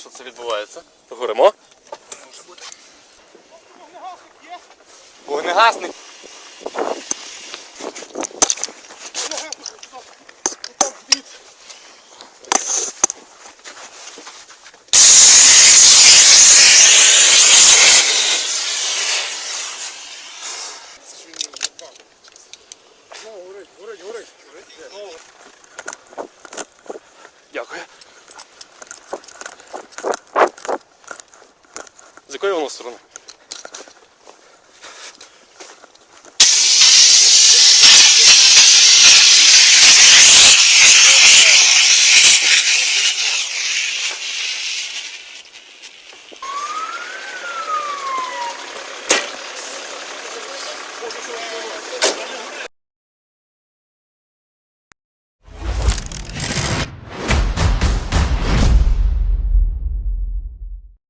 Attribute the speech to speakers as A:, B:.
A: що це відбувається. Горимо.
B: Може бути.
A: Вогнегасник.
B: Там, дивіться. Це
A: З якої воно сторони? Thank you.